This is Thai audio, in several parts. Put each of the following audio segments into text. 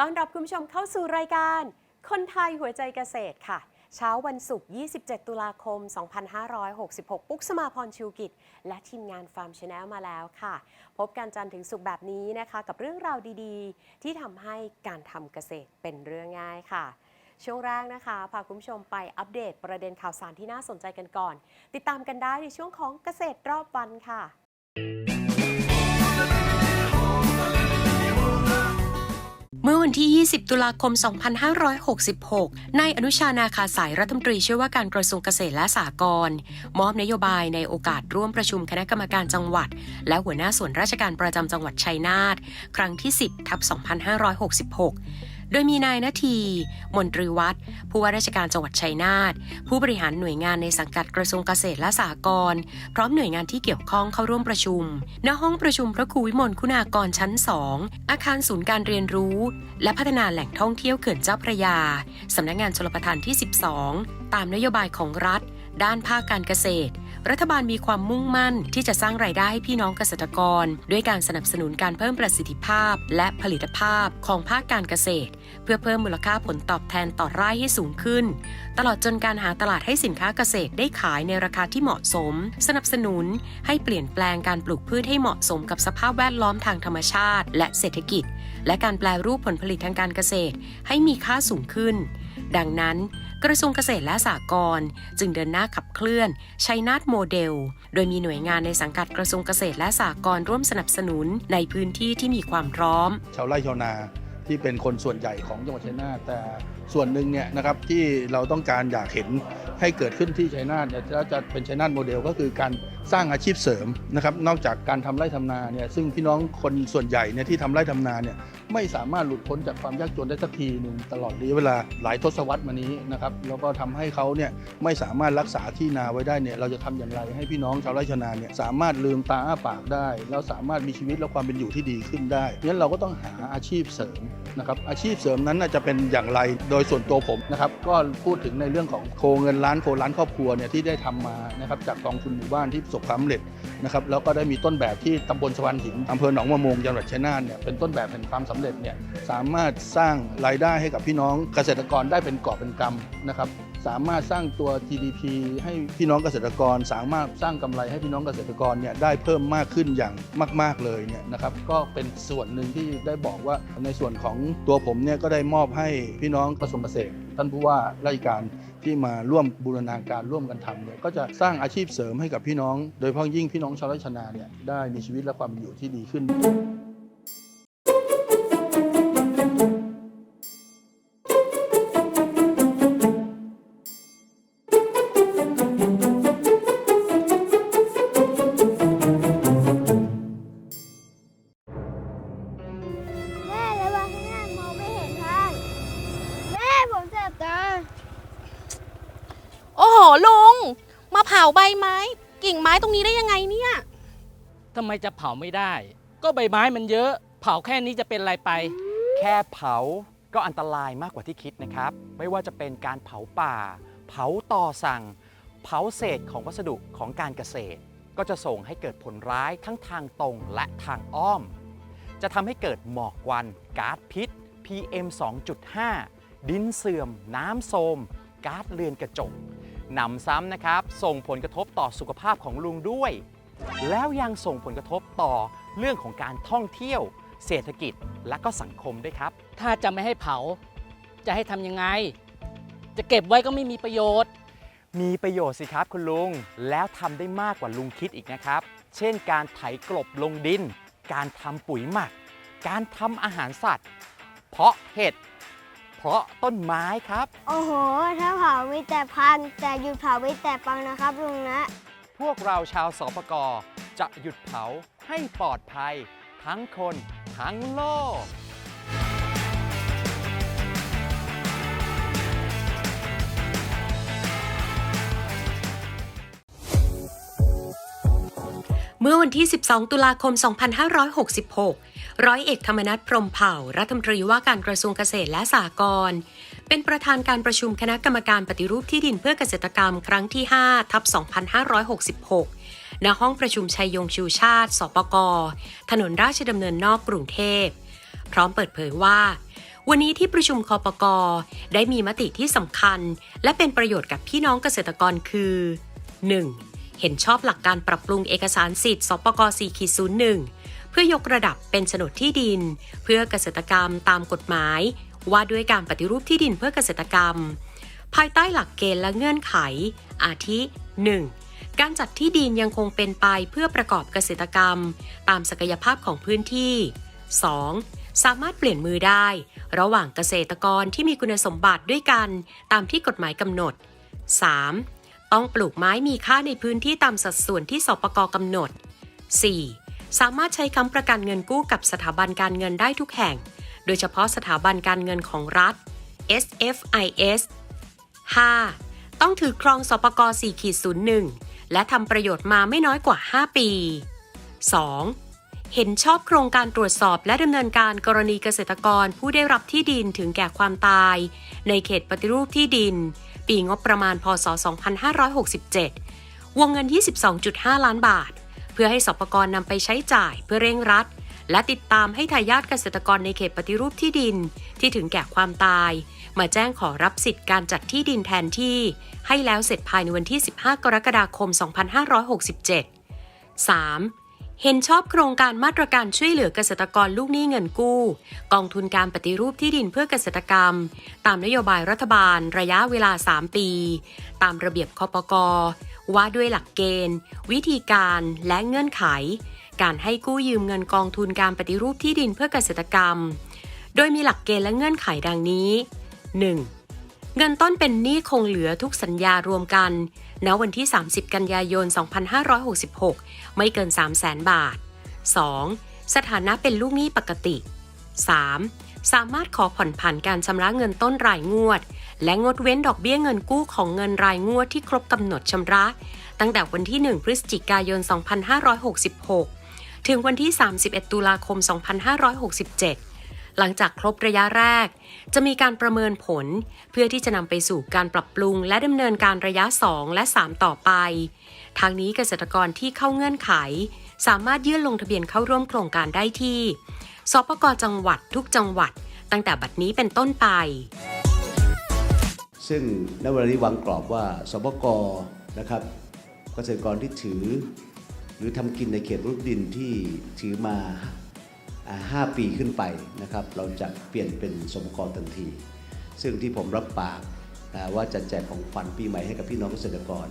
ต้อนรับคุณผู้ชมเข้าสู่รายการ คนไทยหัวใจเกษตรค่ะ เช้าวันศุกร์ 27 ตุลาคม 2566 ปุ๊กสมาพรชูกิจ และทีมงานฟาร์มชาแนลมาแล้วค่ะ พบกันจันทร์ถึงศุกร์แบบนี้นะคะ กับเรื่องราวดีๆ ที่ทำให้การทำเกษตรเป็นเรื่องง่ายค่ะช่วงแรกนะคะพาคุณผู้ชมไปอัปเดตประเด็นข่าวสารที่น่าสนใจกันก่อน ติดตามกันได้ในช่วงของเกษตรรอบวันค่ะ เมื่อวันที่ 20 ตุลาคม 2566 นายอนุชานาคาสายรัฐมนตรีช่วยว่าการกระทรวงเกษตรและสหกรณ์มอบนโยบายในโอกาสร่วมประชุมคณะกรรมการจังหวัด และหัวหน้าส่วนราชการประจำจังหวัดชัยนาท ครั้งที่ 10 ทับ 2566 โดยมีนายนาที มนตรีวัฒน์ผู้ว่าราชการจังหวัดชัยนาท ผู้บริหารหน่วยงานในสังกัดกระทรวงเกษตรและสหกรณ์ พร้อมหน่วยงานที่เกี่ยวข้องเข้าร่วมประชุม ณ ห้องประชุมพระครูวิมลคุณากรชั้น 2 อาคารศูนย์การเรียนรู้ และพัฒนาแหล่งท่องเที่ยวเขื่อนเจ้าพระยา สำนักงานชลประทานที่ 12 ตามนโยบายของรัฐ ด้านภาคการเกษตร รัฐบาลมีความมุ่งมั่นที่จะสร้างรายได้ให้พี่น้องเกษตรกร ด้วยการสนับสนุนการเพิ่มประสิทธิภาพ และผลิตภาพของภาคการเกษตร เพื่อเพิ่มมูลค่าผลตอบแทนต่อไร่ให้สูงขึ้น ตลอดจนการหาตลาดให้สินค้าเกษตรได้ขายในราคาที่เหมาะสม สนับสนุนให้เปลี่ยนแปลงการปลูกพืชให้เหมาะสมกับสภาพแวดล้อมทางธรรมชาติ และเศรษฐกิจ และการแปลรูปผลผลิตทางการเกษตร ให้มีค่าสูงขึ้น ดังนั้น กระทรวงเกษตรและสหกรณ์จึงเดินหน้าขับเคลื่อนชัยนาทโมเดล โดยมีหน่วยงานในสังกัดกระทรวงเกษตรและสหกรณ์ร่วมสนับสนุนในพื้นที่ที่มีความพร้อม ชาวไร่ชาวนาที่เป็นคนส่วนใหญ่ของจังหวัดชัยนาทแต่ส่วนหนึ่งเนี่ยนะครับที่เราต้องการอยากเห็นให้เกิดขึ้นที่ชัยนาทเนี่ยจะจะเป็นชัยนาทโมเดลก็คือการสร้างอาชีพเสริมนะครับนอกจากการทำไร่ทำนาเนี่ยซึ่งพี่น้องคนส่วนใหญ่เนี่ยที่ทำไร่ทำนาเนี่ย ไม่สามารถหลุดพ้นจากความยากจนได้สักทีหนึ่งตลอดระยะเวลาหลายทศวรรษมานี้นะครับแล้วก็ทำให้เขาเนี่ยไม่สามารถรักษาที่นาไว้ได้เนี่ยเราจะทำอย่างไร ให้พี่น้องชาวไร่ชาวนาเนี่ยสามารถลืมตาอ้าปากได้ แล้วสามารถมีชีวิตและความเป็นอยู่ที่ดีขึ้นได้งั้นเราก็ต้องหาอาชีพเสริมนะครับอาชีพเสริมนั้นน่าจะเป็นอย่างไรโดยส่วนตัวผมนะครับก็พูดถึงในเรื่องของโคเงินล้านโคล้านครอบครัวเนี่ยที่ได้ทำมานะครับจากกองทุนหมู่บ้านที่ประสบความสำเร็จ นะครับแล้วก็ได้มีต้นแบบที่ตำบลสวรรค์หินอำเภอหนองมะมงจังหวัดชัยนาทเนี่ยเป็นต้นแบบแห่งความสำเร็จเนี่ยสามารถสร้างรายได้ให้กับพี่น้องเกษตรกรได้เป็นกอบเป็นกำนะครับสามารถสร้างตัว GDP ให้พี่น้องเกษตรกร สามารถสร้างกำไรให้พี่น้องเกษตรกรเนี่ยได้เพิ่มมากขึ้นอย่างมาก ๆเลยเนี่ยนะครับก็เป็นส่วนหนึ่งที่ได้บอกว่าในส่วนของตัวผมเนี่ยก็ได้มอบให้พี่น้องกระทรวงเกษตร ท่านผู้ว่าราชการที่มาร่วมบูรณาการร่วมกันทำเนี่ยก็จะสร้างอาชีพเสริมให้กับพี่น้อง โดยเฉพาะยิ่งพี่น้องชาวไร่ชนาเนี่ยได้มีชีวิตและความเป็นอยู่ที่ดีขึ้นาเผาใบไม้ กิ่งไม้ตรงนี้ได้ยังไงเนี่ย ทำไมจะเผาไม่ได้ ก็ใบไม้มันเยอะ เผาแค่นี้จะเป็นไรไป แค่เผาก็อันตรายมากกว่าที่คิดนะครับ ไม่ว่าจะเป็นการเผาป่า เผาต่อสั่ง เผาเศษของวัสดุของการเกษตร ก็จะส่งให้เกิดผลร้ายทั้งทางตรงและทางอ้อม จะทำให้เกิดหมอกควันก๊าซพิษ PM 2.5 ดินเสื่อม น้ำโทรมก๊าซเรือนกระจก หนำซ้ำนะครับ ส่งผลกระทบต่อสุขภาพของลุงด้วย แล้วยังส่งผลกระทบต่อเรื่องของการท่องเที่ยว เศรษฐกิจและก็สังคมด้วยครับ ถ้าจะไม่ให้เผา จะให้ทำยังไง จะเก็บไว้ก็ไม่มีประโยชน์ มีประโยชน์สิครับคุณลุง แล้วทำได้มากกว่าลุงคิดอีกนะครับ เช่น การไถกลบลงดิน การทำปุ๋ยหมัก การทำอาหารสัตว์ เพาะเห็ด เพาะต้นไม้ครับ โอ้โห ถ้าเผามีแต่พัน แต่หยุดเผามีแต่ปังนะครับลุงนะ พวกเราชาวสปกจะหยุดเผาให้ปลอดภัยททั้งคนทั้งโลก เมื่อวันที่ 12 ตุลาคม 2566 ร้อยเอกธรรมนัฐพรมเผ่า รัฐมนตรีว่าการกระทรวงเกษตรและสหกรณ์เป็นประธานการประชุมคณะกรรมการปฏิรูปที่ดินเพื่อเกษตรกรรมครั้งที่ 5 ทับ 2566 ณ ห้องประชุมชัยยงชูชาติ สปก ถนนราชดำเนินนอกกรุงเทพ พร้อมเปิดเผยว่า วันนี้ที่ประชุมคอปกได้มีมติที่สำคัญ และเป็นประโยชน์กับพี่น้องเกษตรกรคือ 1. เห็นชอบหลักการปรับปรุงเอกสารสิทธิ์สปก4.01 พื่อยกระดับเป็นโฉนดที่ดิน เพื่อเกษตรกรรมตามกฎหมาย ว่าด้วยการปฏิรูปที่ดินเพื่อเกษตรกรรม ภายใต้หลักเกณฑ์และเงื่อนไข อาทิ 1. การจัดที่ดินยังคงเป็นไปเพื่อประกอบเกษตรกรรม ตามศักยภาพของพื้นที่ 2. สามารถเปลี่ยนมือได้ ระหว่างเกษตรกรที่มีคุณสมบัติด้วยกัน ตามที่กฎหมายกำหนด 3. ต้องปลูกไม้มีค่าในพื้นที่ตามสัดส่วนที่สปกกำหนด 4. สามารถใช้ค้ำประกันเงินกู้กับสถาบันการเงินได้ทุกแห่ง โดยเฉพาะสถาบันการเงินของรัฐ SFIS 5. ต้องถือครองสปก4.01 และทำประโยชน์มาไม่น้อยกว่า 5 ปี 2. เห็นชอบโครงการตรวจสอบและดำเนินการกรณีเกษตรกรผู้ได้รับที่ดินถึงแก่ความตาย ในเขตปฏิรูปที่ดิน ปีงบประมาณพศ 2567 วงเงิน 22.5 ล้านบาท เพื่อให้สปกรนำไปใช้จ่ายเพื่อเร่งรัด และติดตามให้ทายาทเกษตรกรในเขตปฏิรูปที่ดิน ที่ถึงแก่ความตาย มาแจ้งขอรับสิทธิ์การจัดที่ดินแทนที่ ให้แล้วเสร็จภายในวันที่ 15 กรกฎาคม 2567 3. เห็นชอบโครงการมาตรการช่วยเหลือเกษตรกรลูกหนี้เงินกู้ กองทุนการปฏิรูปที่ดินเพื่อเกษตรกรรม ตามนโยบายรัฐบาล ระยะเวลา 3 ปี ตามระเบียบคอปกว่าด้วยหลักเกณฑ์ วิธีการและเงื่อนไข การให้กู้ยืมเงินกองทุนการปฏิรูปที่ดินเพื่อเกษตรกรรม โดยมีหลักเกณฑ์และเงื่อนไขดังนี้ 1. เงินต้นเป็นหนี้คงเหลือทุกสัญญารวมกัน ณวันที่ 30 กันยายน 2566 ไม่เกิน 3 0 0แสนบาท 2. สถานะเป็นลูกหนี้ปกติ 3. สามารถขอผ่อนผันการชำระเงินต้นรายงวด และงดเว้นดอกเบี้ยเงินกู้ของเงินรายงวดที่ครบกำหนดชำระ ตั้งแต่วันที่ 1 พฤศจิกายน 2566 ถึงวันที่ 31 ตุลาคม 2567 หลังจากครบระยะแรก จะมีการประเมินผล เพื่อที่จะนำไปสู่การปรับปรุง และดำเนินการระยะ 2 และ 3 ต่อไป ทางนี้เกษตรกรที่เข้าเงื่อนไข สามารถยื่นลงทะเบียนเข้าร่วมโครงการได้ที่สปกจังหวัดทุกจังหวัด ตั้งแต่บัดนี้เป็นต้นไป ซึ่งณเวลานี้วางกรอบว่าสปกนะครับ เกษตรกรที่ถือ หรือทำกินในเขตรูปดินที่ถือมา 5 ปีขึ้นไปนะครับเราจะเปลี่ยนเป็นสมกรทันที ซึ่งที่ผมรับปากว่าจะแจกของขวัญปีใหม่ให้กับพี่น้องเกษตรกร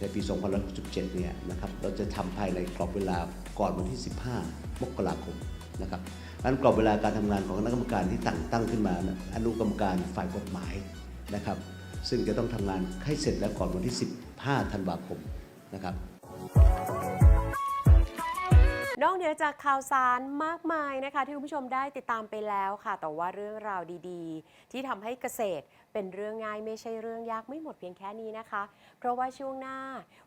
ในปี2567เนี่ยนะครับเราจะทำภายในกรอบเวลาก่อนวันที่ 15 มกราคมนะครับนั้นกรอบเวลาการทำงานของคณะกรรมการที่ตั้งตั้งขึ้นมาอนุกรรมการฝ่ายกฎหมายนะครับซึ่งจะต้องทำงานให้เสร็จแล้วก่อนวันที่ 15 ธันวาคมนะครับ นอกเหนือจากข่าวสารมากมายนะคะ ที่คุณผู้ชมได้ติดตามไปแล้วค่ะ แต่ว่าเรื่องราวดีๆ ที่ทำให้เกษตรเป็นเรื่องง่ายไม่ใช่เรื่องยากไม่หมดเพียงแค่นี้นะคะ เพราะว่าช่วงหน้า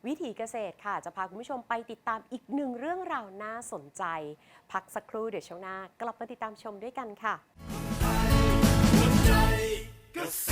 วิถีเกษตรค่ะ จะพาคุณผู้ชมไปติดตามอีกหนึ่งเรื่องราวน่าสนใจ พักสักครู่เดี๋ยวช่วงหน้ากลับมาติดตามชมด้วยกันค่ะเกษ